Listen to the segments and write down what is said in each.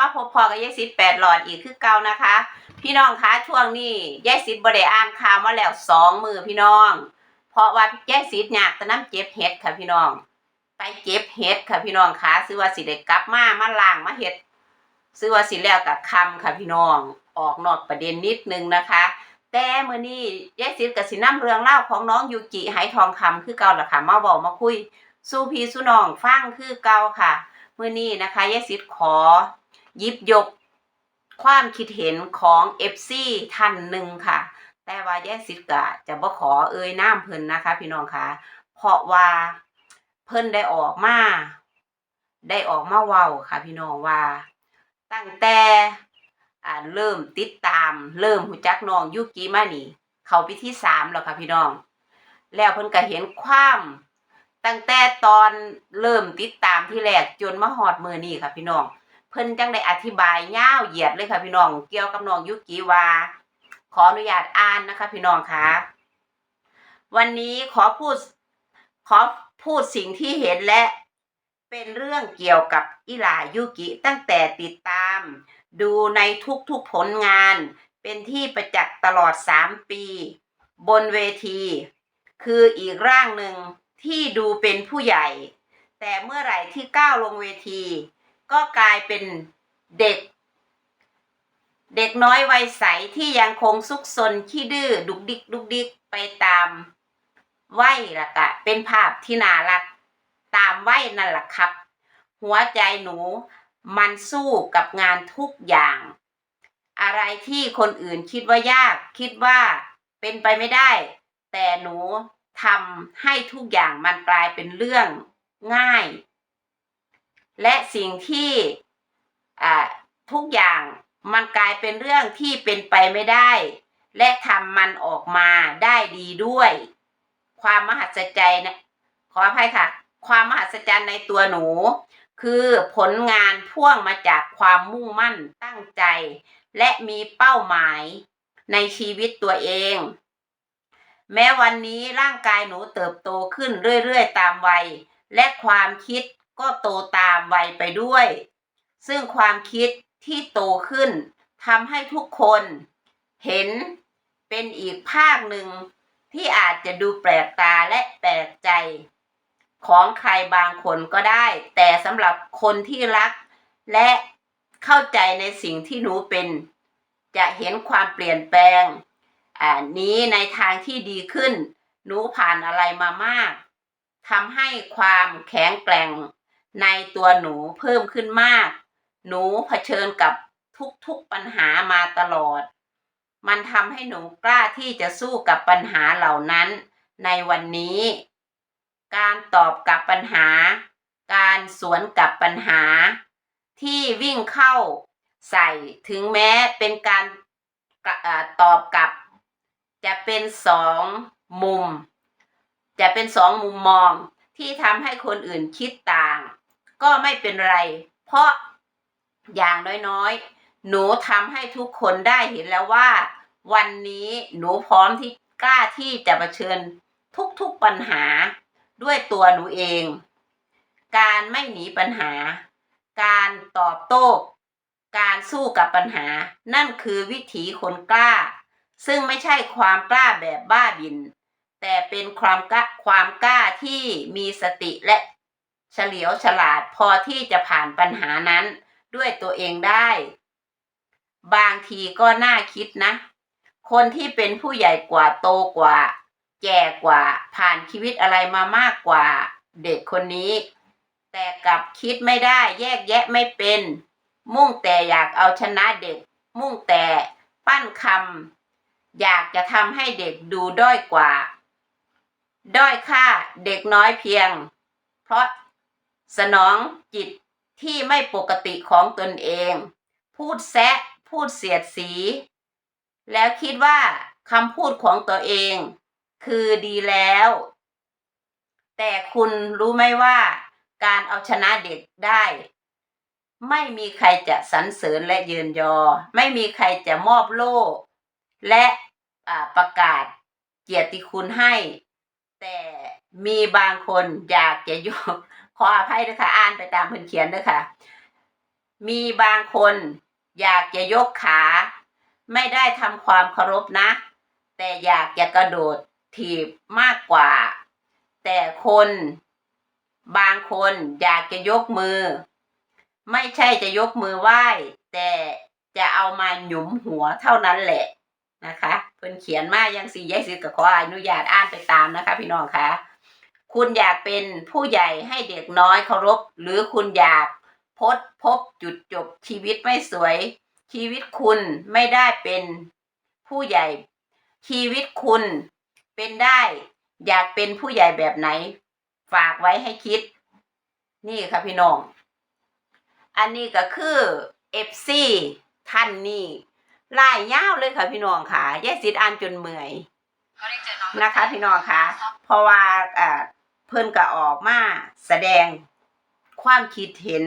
มาพบพอกับยายซิดแปดหลอดอีกคือเก่านะคะ พี่น้องคะช่วงนี้ยายซิดบ่ได้อ่านข่าวมาแล้วสองมือพี่น้อง เพราะว่ายายซิดอยากจะน้ำเจ็บเห็ดค่ะพี่น้อง ไปเจ็บเห็ดค่ะพี่น้องคะซื้อว่าสิได้กลับมามาล้างมาเห็ดซื้อว่าสิแล้วกับคำค่ะพี่น้องออกนอกประเด็นนิดนึงนะคะ แต่เมื่อนี้ยายซิดกับสิน้ำเรื่องเล่าของน้องยูกิไหทองคำคือเก่าล่ะค่ะมาบอกมาคุยสู้พี่สู้น้องฟังคือเก่าค่ะเมื่อนี้นะคะยายซิดขอ ยิบยกความคิดเห็นของเอฟซีท่านหนึ่งค่ะ แต่ว่าแยายซิดกะจะบ่ขอเอ่ยน้ำเพิ่นนะคะ พี่น้องค่ะ เพราะว่าเพิ่นได้ออกมาได้ออกมาเว้าค่ะ พี่น้องว่า ตั้งแต่เริ่มติดตาม เริ่มหูจักน้องยุกิมานี่ เข้าปีที่สามแล้วค่ะพี่น้อง แล้วเพิ่นก็เห็นความตั้งแต่ตอนเริ่มติดตามที่แรกจนมาฮอดมือนี้ค่ะพี่น้อง เพิ่นจังได้อธิบายยาวเหยียดเลยค่ะพี่น้อง เกี่ยวกับน้องยุกิวา ขออนุญาตอ่านนะคะ พี่น้องคะวันนี้ขอพูดขอพูดสิ่งที่เห็นและเป็นเรื่องเกี่ยวกับอิหลายุกิตั้งแต่ติดตาม ดูในทุกๆผลงาน เป็นที่ประจักษ์ตลอด 3 ปี บนเวที คืออีกร่างหนึ่งที่ดูเป็นผู้ใหญ่ แต่เมื่อไหร่ที่ก้าวลงเวที ก็กลายเป็นเด็ก เด็กน้อยวัยใสที่ยังคงซุกซนขี้ดื้อดุกดิกดุกดิกไปตามวัยละกะ เป็นภาพที่น่ารัก ตามวัยนั่นแหละครับ หัวใจหนูมันสู้กับงานทุกอย่าง อะไรที่คนอื่นคิดว่ายาก คิดว่าเป็นไปไม่ได้ แต่หนูทำให้ทุกอย่างมันกลายเป็นเรื่องง่าย และสิ่งที่ทุกอย่างมันกลายเป็นเรื่องที่เป็นไปไม่ได้ และทำมันออกมาได้ดีด้วย ความมหัศจรรย์นะขออภัยค่ะ ความมหัศจรรย์ในตัวหนู คือผลงานพ่วงมาจากความมุ่งมั่นตั้งใจ และมีเป้าหมายในชีวิตตัวเอง แม้วันนี้ร่างกายหนูเติบโตขึ้นเรื่อยๆ ตามวัย และความคิด ก็โตตามวัยไปด้วย ซึ่งความคิดที่โตขึ้นทำให้ทุกคนเห็นเป็นอีกภาคหนึ่งที่อาจจะดูแปลกตาและแปลกใจ ของใครบางคนก็ได้ แต่สำหรับคนที่รัก และเข้าใจในสิ่งที่หนูเป็น จะเห็นความเปลี่ยนแปลงนี้ในทางที่ดีขึ้น หนูผ่านอะไรมามากทำให้ความแข็งแกร่ง ในตัวหนูเพิ่มขึ้นมาก หนูเผชิญกับทุกๆปัญหามาตลอด มันทำให้หนูกล้าที่จะสู้กับปัญหาเหล่านั้น ในวันนี้ การตอบกับปัญหา การสวนกับปัญหา ที่วิ่งเข้าใส่ถึงแม้เป็นการตอบกับ จะเป็นสองมุม จะเป็นสองมุมมองที่ทำให้คนอื่นคิดต่าง ก็ไม่เป็นไร เพราะอย่างน้อยๆ หนูทำให้ทุกคนได้เห็นแล้วว่า วันนี้หนูพร้อมที่กล้าที่จะเผชิญทุกๆปัญหาด้วยตัวหนูเอง การไม่หนีปัญหา การตอบโต้ การสู้กับปัญหา นั่นคือวิถีคนกล้า ซึ่งไม่ใช่ความกล้าแบบบ้าบิน แต่เป็นความกล้าความกล้าที่มีสติและ เฉลียวฉลาดพอที่จะผ่านปัญหานั้นด้วยตัวเองได้ บางทีก็น่าคิดนะ คนที่เป็นผู้ใหญ่กว่าโตกว่า แก่กว่าผ่านชีวิตอะไรมามากกว่า เด็กคนนี้ แต่กลับคิดไม่ได้แยกแยะไม่เป็น มุ่งแต่อยากเอาชนะเด็ก มุ่งแต่ปั้นคำอยากจะทำให้เด็กดูด้อยกว่า ด้อยค่าเด็กน้อยเพียง เพราะ สนองจิตที่ไม่ปกติของตนเอง พูดแซะ พูดเสียดสี แล้วคิดว่าคำพูดของตัวเอง คือดีแล้ว แต่คุณรู้ไหมว่า การเอาชนะเด็กได้ ไม่มีใครจะสรรเสริญและยืนยอ ไม่มีใครจะมอบโล่ และประกาศเกียรติคุณให้ แต่มีบางคนอยากจะยก ขออภัยด้วยค่ะ อ่านไปตามเพิ่นเขียนด้วยค่ะ มีบางคนอยากจะยกขา ไม่ได้ทำความเคารพนะ แต่อยากจะกระโดดถีบมากกว่า แต่คนบางคนอยากจะยกมือ ไม่ใช่จะยกมือไหว้ แต่จะเอามาหยุมหัวเท่านั้นแหละนะคะเพิ่นเขียนมายังสี่แยกสิกับขออนุญาตอ่านไปตามนะคะ พี่น้องคะ คุณอยากเป็นผู้ใหญ่ให้เด็กน้อยเคารพ หรือคุณอยากพบพบจุดจบชีวิตไม่สวย ชีวิตคุณไม่ได้เป็นผู้ใหญ่ ชีวิตคุณเป็นได้ อยากเป็นผู้ใหญ่แบบไหน ฝากไว้ให้คิด นี่ค่ะพี่น้อง อันนี้ก็คือเอฟซีท่านนี่ลายยาวเลยค่ะพี่น้องค่ะแยกสิทธิ์อ่านจนเมื่อยนะคะพี่น้องค่ะเพราะว่าอ่า เพิ่นก็ออกมาแสดงความคิดเห็น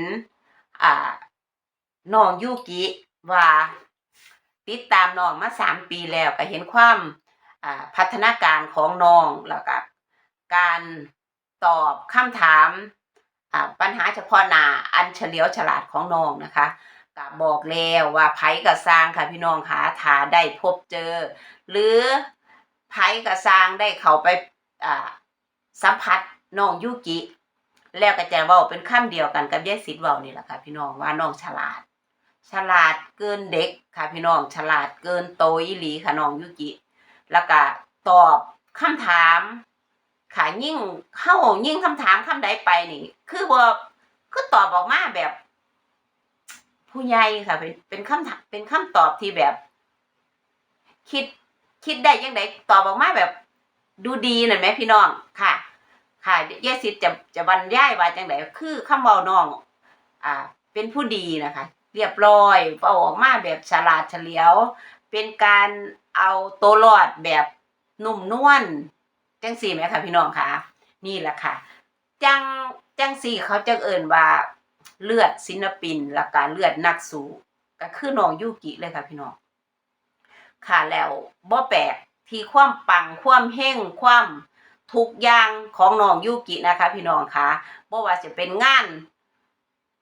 อ่าน้องยูกิว่าติดตามน้องมาสามปีแล้วก็เห็นความพัฒนาการของน้องแล้วก็การตอบคำถามปัญหาเฉพาะหน้าอันเฉลียวฉลาดของน้องนะคะก็บอกแล้วว่าไผก็สร้างค่ะพี่น้องค่ะถ้าได้พบเจอ หรือไผก็สร้างได้เข้าไปสัมผัส น้องยูกิ แล้วก็จะว้าเป็นคำเดียวกันกับยายสิทธิ์เว้านี่แหละค่ะ พี่น้องว่าน้องฉลาด ฉลาดเกินเด็กค่ะ พี่น้องฉลาดเกินโตอีหลีค่ะน้องยูกิ แล้วก็ตอบคำถามค่ะยิ่งเข้ายิ่งคำถามคำใดไปนี่ คือบ่าคือตอบออกมาแบบ ผู้ใหญ่ค่ะ เป็นเป็นคำถามเป็นคำตอบที่แบบ คิดคิดได้ยังไงตอบออกมาแบบ ดูดีหน่ะแหมพี่น้องค่ะ ค่ะยายสิทธิ์จะจะบรรยายว่าจังไดคือคำเว้าน้อง อ่า เป็นผู้ดีนะคะ เรียบร้อยเว้าออกมาแบบฉลาดเฉลียว เป็นการเอาตัวรอดแบบนุ่มนวลจังสี่ไหมคะพี่น้องคะนี่แหละค่ะ จังจังสี่เขาจะเอิ่นว่าเลือดศิลปินและการเลือดนักสู้ก็คือน้องยูกิเลยค่ะพี่น้องค่ะแล้วบ่แปลกที่ความปังความเฮงความ ทุกอย่างของน้องยูกินะคะ พี่น้องคะบ่ว่าจะเป็นงาน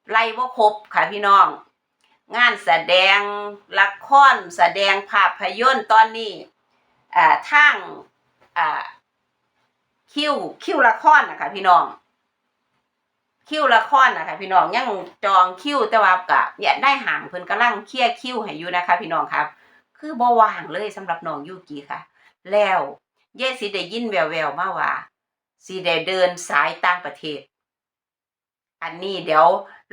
ไล่บ่ครบค่ะพี่น้อง งานแสดงละครแสดงภาพยนตร์ตอนนี้อ่าทางอ่าคิวคิวละครนะคะพี่น้องคิวละครนะคะพี่น้องยังจองคิวแต่ว่ากะเนี่ยได้ห่างเพิ่นกำลังเคลียร์คิวให้อยู่นะคะ พี่น้องครับ คือบ่ว่างเลยสำหรับน้องยูกิค่ะ แล้ว เยสิได้ยินแววๆมาว่าสิได้เดินสายต่างประเทศ อันนี้เดี๋ยว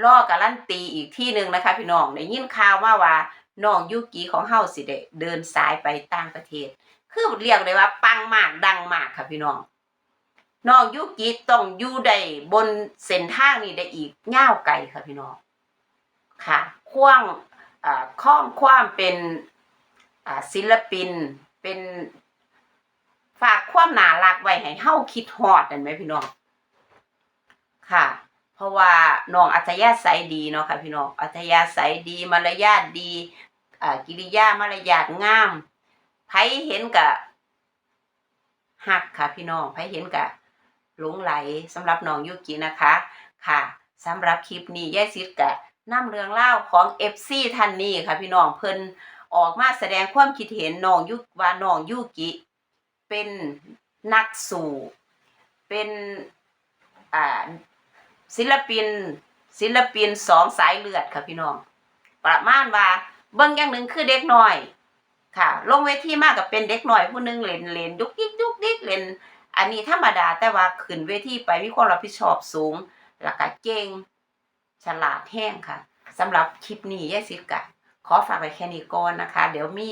รอการันตีอีกที่หนึ่งนะคะ พี่น้องได้ยินข่าวมาว่าน้องยูกิของเฮาสิได้เดินสายไปต่างประเทศ คือเรียกได้ว่าปังมากดังมากค่ะพี่น้องน้องยูกิต้องอยู่ได้บนเส้นทางนี้ได้อีกยาวไกลค่ะพี่น้องค่ะคว้างอ่าข้องความเป็นอ่าศิลปินเป็น ฝากความน่ารักไว้ให้เฮาคิดฮอดนั่นไหมพี่น้อง ค่ะ เพราะว่าน้องอัธยาศัยดีเนาะค่ะ พี่น้องอัธยาศัยดีมารยาทดีอ่ากิริยามารยาทงามไผเห็นกะหักค่ะ พี่น้องไผเห็นกะหลงไหลสำหรับน้องยุกินะคะ ค่ะสำหรับคลิปนี้ยายซิดกะนำเรื่องเล่าของ FC ท่านนี้ค่ะ พี่น้องเพิ่นออกมาแสดงความคิดเห็นน้องยุว่าน้องยุกิ เป็นนักสู่เป็นศิลปิน ศิลปินสองสายเลือดค่ะพี่น้อง ประมาณว่าเบิ่งอย่างหนึ่งคือเด็กน้อย ค่ะลงเวทีมากกับเป็นเด็กน้อยผู้หนึงเล่นเล่นดุกดิกดุกดิกเล่นอันนี้ธรรมดาแต่ว่าขึ้นเวทีไปมีความรับผิดชอบสูงแล้วก็เก่งฉลาดแห้งค่ะสำหรับคลิปนี้ยายสิกะ ขอฝากไว้แค่นี้ก่อนนะคะ เดี๋ยวมี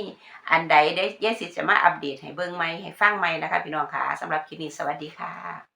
อันใดได้ยายสิทธิ์จะมาอัปเดตให้เบิ่งใหม่ให้ฟังใหม่นะคะ พี่น้องค่ะสำหรับคลิปนี้สวัสดีค่ะ